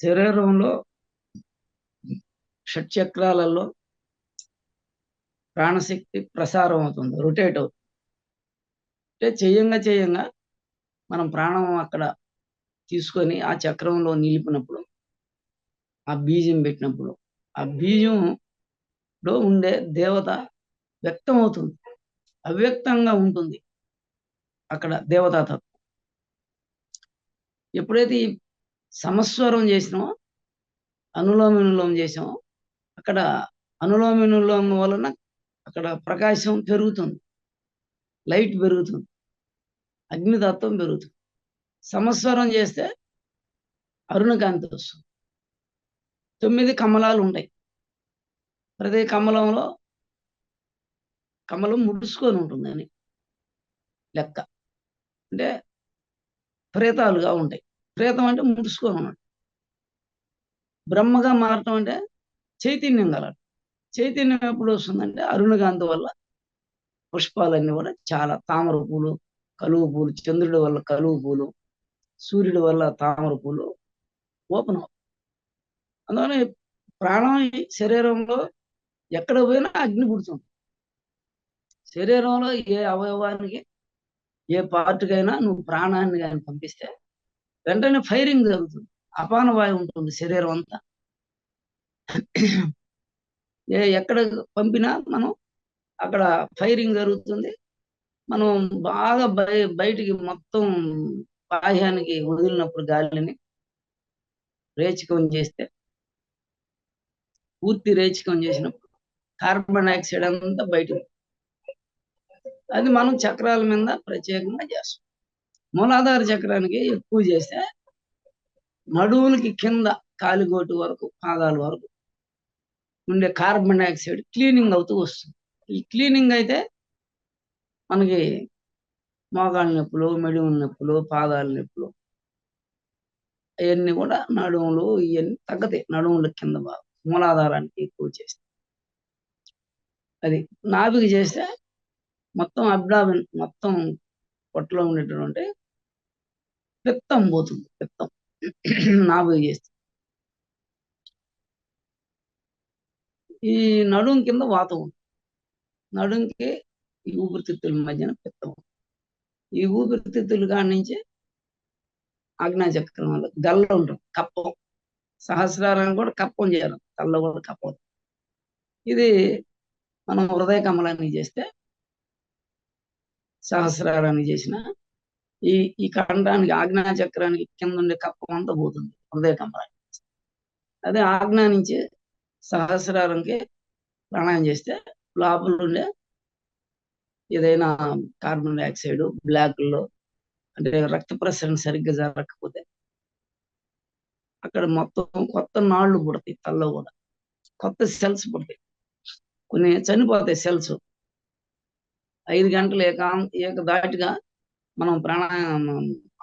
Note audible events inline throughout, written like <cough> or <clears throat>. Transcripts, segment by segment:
శరీరంలో షట్చక్రాలలో ప్రాణశక్తి ప్రసారం అవుతుంది రొటేట్ అవుతుంది. అంటే చేయంగా చేయంగా మనం ప్రాణం అక్కడ తీసుకొని ఆ చక్రంలో నిలిపినప్పుడు ఆ బీజం పెట్టినప్పుడు ఆ బీజంలో ఉండే దేవత వ్యక్తం అవుతుంది అవ్యక్తంగా ఉంటుంది అక్కడ దేవతాతత్వం. ఎప్పుడైతే ఈ సమస్వరం చేసినాం అనులోమ వినులోమ చేసామో అక్కడ అనులోమ వినులోమ వలన అక్కడ ప్రకాశం పెరుగుతుంది లైట్ పెరుగుతుంది అగ్నితత్వం పెరుగుతుంది. సమస్వరం చేస్తే అరుణకాంతి వస్తుంది. తొమ్మిది కమలాలు ఉంటాయి. ప్రతి కమలంలో కమలం ముడుచుకొని ఉంటుంది అని లెక్క. అంటే ప్రేతాలుగా ఉంటాయి. ప్రేతం అంటే ముడుచుకొని ఉన్నాడు బ్రహ్మగా మారటం అంటే చైతన్యం కలడు చైతన్యం ఎప్పుడు వస్తుందంటే అరుణకాంతి వల్ల పుష్పాలన్నీ కూడా చాలా తామర పూలు కలువు పూలు చంద్రుడి వల్ల కలువు పూలు సూర్యుడి వల్ల తామర పూలు ఓపెన్ అవుతాయి. అందువల్ల ప్రాణం శరీరంలో ఎక్కడ పోయినా అగ్ని పుడుతుంది. శరీరంలో ఏ అవయవానికి ఏ పార్ట్కైనా నువ్వు ప్రాణాన్ని కానీ పంపిస్తే వెంటనే ఫైరింగ్ జరుగుతుంది. అపానవాయు ఉంటుంది శరీరం అంతా. ఏ ఎక్కడ పంపినా మనం అక్కడ ఫైరింగ్ జరుగుతుంది. మనం బాగా బయ బయటికి మొత్తం బాహ్యానికి వదిలినప్పుడు గాలిని రేచకం చేస్తే పూర్తి రేచకం చేసినప్పుడు కార్బన్ డైఆక్సైడ్ అంతా బయటకు. అది మనం చక్రాల మీద ప్రత్యేకంగా చేస్తాం. మూలాధార చక్రానికి ఎక్కువ చేస్తే నడువులకి కింద కాలిగోటు వరకు పాదాల వరకు ఉండే కార్బన్ డైఆక్సైడ్ క్లీనింగ్ అవుతూ వస్తుంది. ఈ క్లీనింగ్ అయితే మనకి మోకాళ్ళ నొప్పులు మెడుముల నొప్పులు పాదాల నొప్పులు అవన్నీ కూడా నడుములు ఇవన్నీ తగ్గతాయి. నడుముల కింద భాగం మూలాధారానికి ఎక్కువ చేస్తే. అది నాభికి చేస్తే మొత్తం అబ్డామిన్ మొత్తం పొట్టలో ఉండేటటువంటి పిత్తం పోతుంది పిత్తం. నాభికి చేస్తే. ఈ నడుం కింద వాతం ఉంది. నడుంకి ఈ ఊపిరితిత్తుల మధ్యన పిత్తం ఉంది. ఈ ఊపిరితిత్తులు కాడి నుంచి ఆజ్ఞాచక్రం వల్ల గల్ల ఉంటుంది కప్పం. సహస్రాలను కూడా కప్పం చేయాలి తల్ల కూడా కప్పం. ఇది మనం హృదయ కమలాన్ని చేస్తే సహస్రారాన్ని చేసిన ఈ ఈ ఖండానికి ఆజ్ఞాచక్రానికి కింద ఉండే కప్పం అంతా పోతుంది. హృదయ కమలాన్ని అదే ఆజ్ఞా నుంచి సహస్రారంకి ప్రాణాయం చేస్తే లోపల ఉండే ఏదైనా కార్బన్ డైఆక్సైడ్ బ్లాక్లో అంటే రక్త ప్రసరణ సరిగ్గా జరగకపోతే అక్కడ మొత్తం కొత్త నాళ్ళు పుడతాయి తల్లో కూడా. కొత్త సెల్స్ పుడతాయి. కొన్ని చనిపోతాయి సెల్స్. ఐదు గంటలు ఏకా ఏక దాటిగా మనం ప్రాణాయామం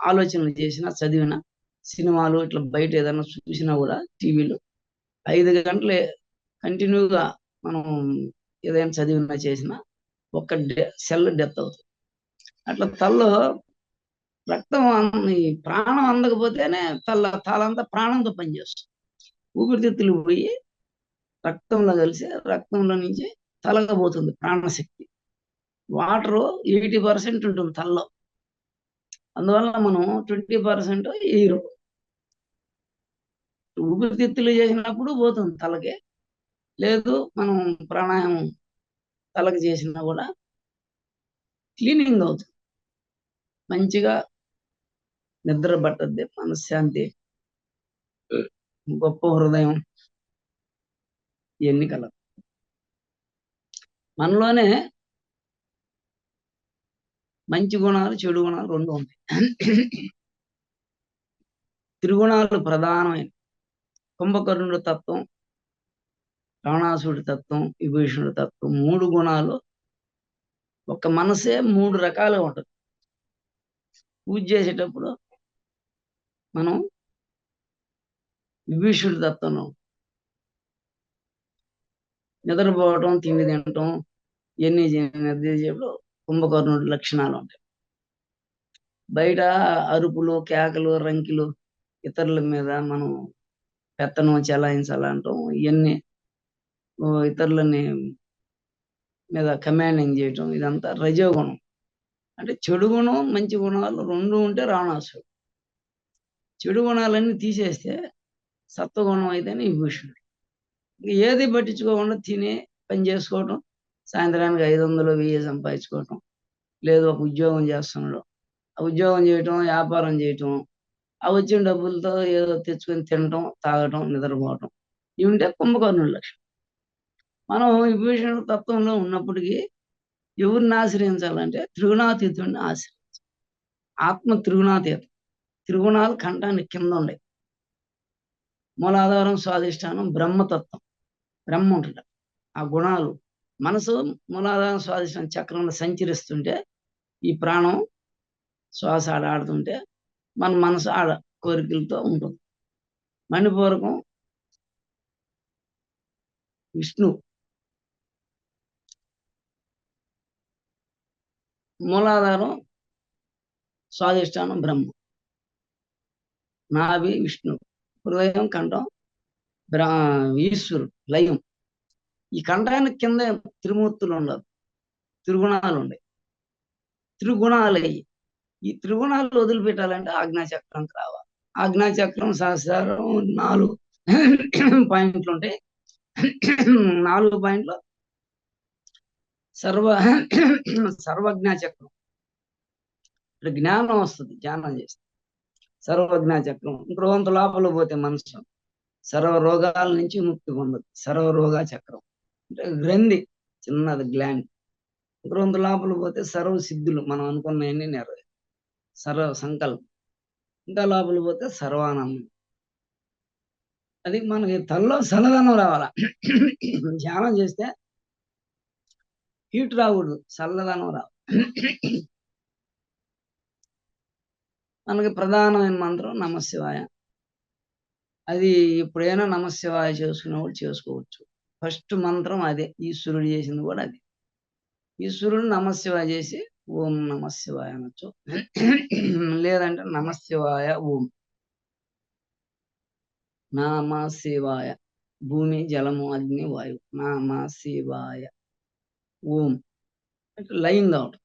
ఆలోచనలు చేసినా చదివినా సినిమాలు ఇట్లా బయట ఏదైనా చూసినా కూడా టీవీలో ఐదు గంటలు కంటిన్యూగా మనం ఏదైనా చదివినా చేసినా ఒక్క సెల్ డెత్ అవుతుంది. అట్లా తల్లో రక్తం ప్రాణం అందకపోతేనే తల్ల తలంతా ప్రాణంతో పనిచేస్తుంది. ఊపిరితిత్తులు పోయి రక్తంలో కలిసి రక్తంలో నుంచి తలగబోతుంది ప్రాణశక్తి. వాటర్ ఎయిటీ పర్సెంట్ ఉంటుంది తలలో. అందువల్ల మనం ట్వంటీ పర్సెంట్ ఎయిర్ ఊపిరితిత్తులు చేసినప్పుడు పోతుంది తలకి. లేదు మనం ప్రాణాయామం తలకి చేసినా కూడా క్లీనింగ్ అవుతుంది. మంచిగా నిద్ర పట్టద్ది మనశ్శాంతి గొప్ప హృదయం ఇవన్నీ కలదు మనలోనే మంచి గుణాలు చెడు గుణాలు రెండు ఉంటాయి. త్రిగుణాలు ప్రధానమైన కుంభకర్ణుడు తత్వం రావణాసుడి తత్వం విభీషణుడి తత్వం. మూడు గుణాలు ఒక మనసే మూడు రకాలుగా ఉంటుంది. పూజ చేసేటప్పుడు మనం విభీషుడి తత్వంలో నిద్రపోవటం తిండి తినటం ఇవన్నీ చేసేటప్పుడు కుంభకర్ణుడి లక్షణాలు ఉంటాయి. బయట అరుపులు కేకలు రంకిలు ఇతరుల మీద మనం పెత్తనం చెలాయించాలంటాం ఇవన్నీ ఇతరులని మీద కమాండింగ్ చేయటం ఇదంతా రజోగుణం. అంటే చెడు గుణం మంచి గుణాలు రెండు ఉంటే రావణాసుడు చెడు గుణాలన్నీ తీసేస్తే సత్వగుణం అయితేనే విభూషణుడు. ఏది పట్టించుకోకుండా తిని పని చేసుకోవటం సాయంత్రానికి ఐదు వందలు వెయ్యి సంపాదించుకోవటం. లేదు ఒక ఉద్యోగం చేస్తుండడం ఆ ఉద్యోగం చేయటం వ్యాపారం చేయటం ఆ వచ్చిన డబ్బులతో ఏదో తెచ్చుకొని తినటం తాగటం నిద్రపోవటం. ఇవి ఉంటే లక్ష్యం. మనం విభీషణ తత్వంలో ఉన్నప్పటికీ ఎవరిని ఆశ్రయించాలంటే త్రిగుణాతీతుడిని ఆశ్రయించాలి. ఆత్మ త్రిగుణాతీతం. త్రిగుణాలు కంఠానికి కింద ఉండే మూలాధారం స్వాధిష్టానం బ్రహ్మతత్వం. బ్రహ్మ ఉంటుంది ఆ గుణాలు మనసు మూలాధారం స్వాధిష్టానం చక్రంలో సంచరిస్తుంటే ఈ ప్రాణం శ్వాస ఆడ ఆడుతుంటే మన మనసు ఆడ కోరికలతో ఉంటుంది. మణిపూరకం విష్ణు మూలాధారం స్వాధిష్టానం బ్రహ్మ నాభి విష్ణు హృదయం కంఠం బ్రా ఈశ్వరుడు లయం. ఈ ఖండానికి కింద త్రిమూర్తులు ఉండవు త్రిగుణాలు ఉన్నాయి త్రిగుణాలు అయ్యి ఈ త్రిగుణాలు వదిలిపెట్టాలంటే ఆజ్ఞాచక్రం రావాలి. ఆజ్ఞాచక్రం సహస్రం నాలుగు పాయింట్లు ఉంటాయి నాలుగు పాయింట్లు. సర్వ సర్వజ్ఞా చక్రం జ్ఞానం వస్తుంది ధ్యానం చేస్తే సర్వజ్ఞాచక్రం. చక్రం గృహంత లోపల పోతే మనసు. సర్వ రోగాల నుంచి ముక్తి పొందదు. సర్వ రోగా చక్రం గ్రంథి చిన్నది గ్లాండ్ గ్రంథ లోపల పోతే సర్వ సిద్ధులు మనం అనుకున్నవన్నీ నెరవే. సర్వ సంకల్పం. ఇంకా లోపల పోతే సర్వానందం. అది మనకి తల్లో చల్లదనం రావాల. ధ్యానం చేస్తే హీట్ రాకూడదు చల్లదనం రావాలి. మనకి ప్రధానమైన మంత్రం నమశివాయ. అది ఎప్పుడైనా నమశివాయ చేసుకునేవాడు చేసుకోవచ్చు. ఫస్ట్ మంత్రం అదే ఈశ్వరుడు చేసింది కూడా అది. ఈశ్వరుడు నమశివాయ చేసి ఓం నమశివాయ అనొచ్చు. లేదంటే నమశివాయ ఓం. నామ శివాయ భూమి జలము అగ్ని వాయువు. నామ శివాయ ఓం. అంటే లయం కావటం.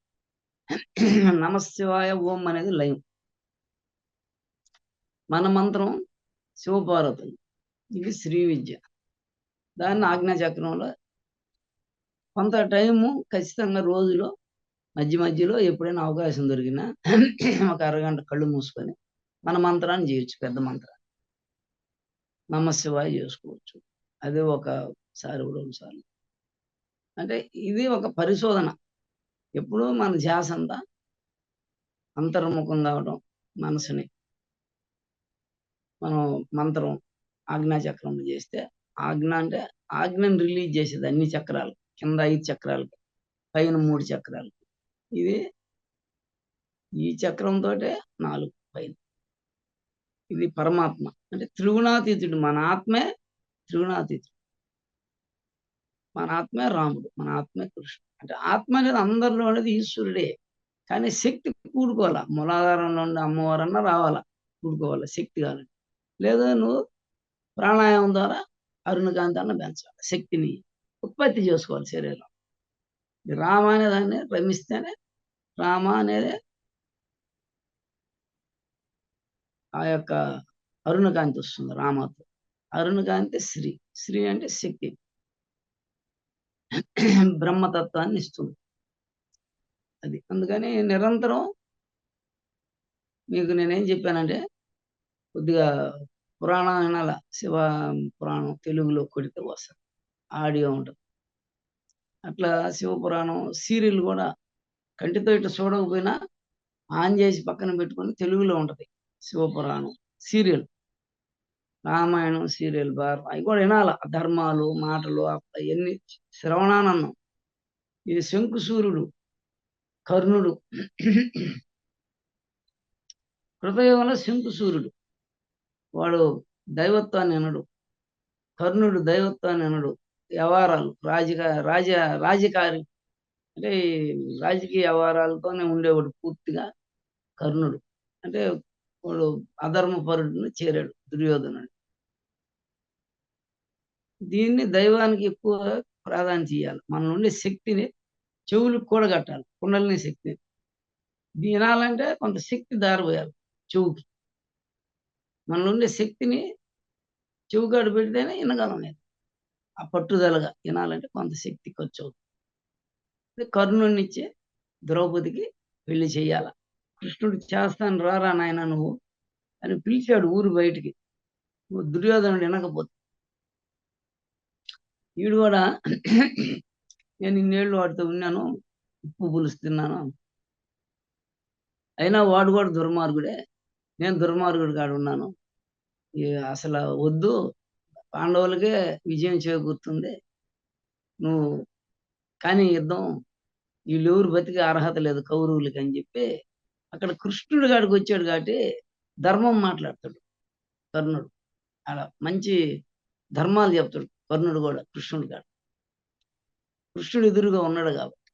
నమశివాయ ఓం అనేది లయం మన మంత్రం శివపార్వతులు. ఇది శ్రీ విద్య. దాన్ని ఆజ్ఞాచక్రంలో కొంత టైము ఖచ్చితంగా రోజులో మధ్య మధ్యలో ఎప్పుడైనా అవకాశం దొరికినా <clears throat> ఒక అరగంట కళ్ళు మూసుకొని మన మంత్రాన్ని చేయొచ్చు పెద్ద మంత్రాన్ని. నమశివాయ చేసుకోవచ్చు. అదే ఒకసారి రెండుసార్లు అంటే ఇది ఒక పరిశోధన. ఎప్పుడు మన ధ్యాస అంతా అంతర్ముఖం కావడం మనసుని. మనం మంత్రం ఆజ్ఞాచక్రం చేస్తే ఆజ్ఞ అంటే ఆజ్ఞను రిలీజ్ చేసేది అన్ని చక్రాలు కింద ఐదు చక్రాలకి పైన మూడు చక్రాలు. ఇది ఈ చక్రంతో నాలుగు పైన. ఇది పరమాత్మ. అంటే త్రిగుణాతీతుడు. మన ఆత్మే త్రిగుణాతీతుడు. మన ఆత్మే రాముడు. మన ఆత్మే కృష్ణుడు. అంటే ఆత్మ అనేది అందరిలో అనేది ఈశ్వరుడే. కానీ శక్తి కూడుకోవాలా? మూలాధారంలో ఉండే అమ్మవారన్నా రావాలా? కూడుకోవాలా? శక్తి కావాలంటే. లేదా నువ్వు ప్రాణాయామం ద్వారా అరుణకాంతి పెంచాలి శక్తిని ఉత్పత్తి చేసుకోవాలి శరీరం రామ అనే దాన్ని రమిస్తేనే రామ అనేది ఆ యొక్క అరుణకాంతి వస్తుంది రామతో. అరుణకాంతి శ్రీ శ్రీ అంటే శక్తి. బ్రహ్మతత్వాన్ని ఇస్తుంది. అది అందుకని నిరంతరం మీకు నేనేం చెప్పానంటే కొద్దిగా పురాణం వినాల శివ పురాణం తెలుగులో కొడితే వస్తుంది ఆడియో ఉంటుంది. అట్లా శివ పురాణం సీరియల్ కూడా కంటితో ఇటు చూడకపోయినా ఆన్ చేసి పక్కన పెట్టుకొని తెలుగులో ఉంటది శివపురాణం సీరియల్. రామాయణం సీరియల్ భారతం అవి కూడా వినాల. ధర్మాలు మాటలు అవన్నీ శ్రవణానందం. ఇది శంకుసూర్యుడు కర్ణుడు. కృతయుగంలో శంకుసూర్యుడు వాడు దైవత్వాన్ని అనడు కర్ణుడు దైవత్వాన్ని అనడు వ్యవహారాలు రాజక రాజ రాజకారి అంటే రాజకీయ వ్యవహారాలతోనే ఉండేవాడు పూర్తిగా కర్ణుడు అంటే వాడు అధర్మపరుడిని చేరాడు దుర్యోధనుడు దీన్ని దైవానికి ఎక్కువ ప్రాధాన్యత చేయాలి మన ఉండే శక్తిని చెవులకు కూడగట్టాలి. కుండలిని శక్తిని. తినాలంటే కొంత శక్తి దారిపోయాలి చెవుకి. మనలో ఉండే శక్తిని చెవుకాడ పెడితేనే వినగలం నేను. ఆ పట్టుదలగా వినాలంటే కొంత శక్తి ఖర్చు అవుతుంది కర్ణుడినిచ్చే ద్రౌపదికి పెళ్ళి చేయాల కృష్ణుడు చేస్తాను రారా నాయనా నువ్వు అని పిలిచాడు ఊరు బయటికి. నువ్వు దుర్యోధనుడు వినకపోతే. ఈడు కూడా నేను ఇన్నేళ్ళు వాడితో ఉన్నాను. ఉప్పు పులుసు తిన్నాను. అయినా వాడు కూడా దుర్మార్గుడే. నేను దుర్మార్గుడి కాడ ఉన్నాను. అసలు వద్దు. పాండవులకే విజయం చేకూరుతుంది. నువ్వు కానీ యుద్ధం వీళ్ళెవరు బతికి అర్హత లేదు కౌరవులకి అని చెప్పి అక్కడ కృష్ణుడి కాడికి వచ్చాడు కాబట్టి ధర్మం మాట్లాడతాడు కర్ణుడు. అలా మంచి ధర్మాలు చెప్తాడు కర్ణుడు కూడా కృష్ణుడి కాడు కృష్ణుడు ఎదురుగా ఉన్నాడు కాబట్టి.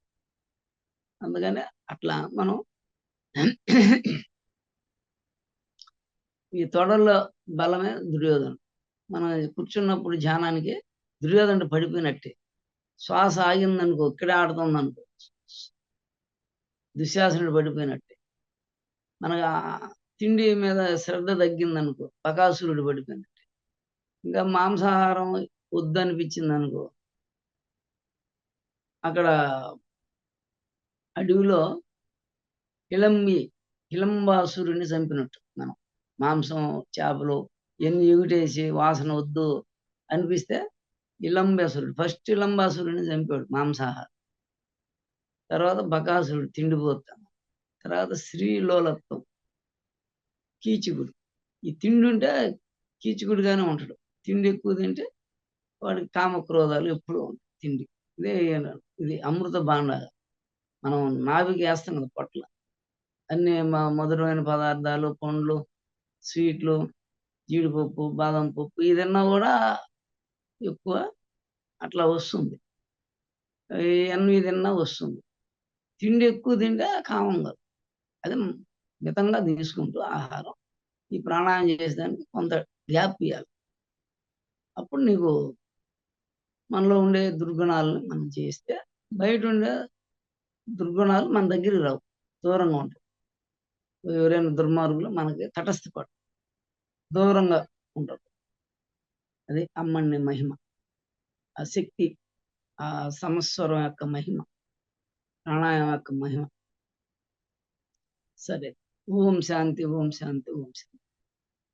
అందుకని అట్లా మనం ఈ తొడల్లో బలమే దుర్యోధనుడు. మనం కూర్చున్నప్పుడు ధ్యానానికి దుర్యోధనుడు పడిపోయినట్టే. శ్వాస ఆగిందనుకో ఇక్కడే ఆడుతుందనుకో. దుశ్శాసనుడు పడిపోయినట్టే. మనకు తిండి మీద శ్రద్ధ తగ్గిందనుకో బకాసురుడు పడిపోయినట్టే. ఇంకా మాంసాహారం వద్దనిపించిందనుకో అక్కడ అడవిలో హిలంబి హిలంబాసురుని చంపినట్టు మనం. మాంసం, చేపలు ఎన్ని ఎగుటేసి వాసన వద్దు అనిపిస్తే ఇలంబాసురుడు ఫస్ట్ ఇలంబాసురుడిని చంపాడు మాంసాహారం. తర్వాత బకాసురుడు తిండిపోతాను. తర్వాత శ్రీలోలత్వం. కీచుకుడు ఈ తిండి ఉంటే కీచుకుడుగానే ఉంటాడు. తిండి ఎక్కువ తింటే వాడికి కామక్రోధాలు ఎప్పుడూ ఉంటాయి తిండి. ఇదే ఇది అమృత భాండాగా. మనం నాభికి వేస్తాం కదా పొట్ల. అన్ని మధురమైన పదార్థాలు, పండ్లు, స్వీట్లు, జీడిపప్పు, బాదం పప్పు ఇది కూడా ఎక్కువ అట్లా వస్తుంది. ఇయన్నీ తిన్నా వస్తుంది. తిండి ఎక్కువ తింటే కామం కాదు. అది మితంగా తీసుకుంటూ ఆహారం ఈ ప్రాణాయామం చేసేదానికి కొంత గ్యాప్ ఇవ్వాలి అప్పుడు నీకు మనలో ఉండే దుర్గుణాలను మనం చేస్తే బయట ఉండే దుర్గుణాలు మన దగ్గరికి రావు. దూరంగా ఉంటాయి. ఎవరైనా దుర్మార్గులు మనకి తటస్థపడు దూరంగా ఉంటారు. అది అమ్మని మహిమ. ఆ శక్తి, ఆ సమస్వరం యొక్క మహిమ. ప్రాణాయామం యొక్క మహిమ. సరే. ఓం శాంతి, ఓం శాంతి, ఓం శాంతి.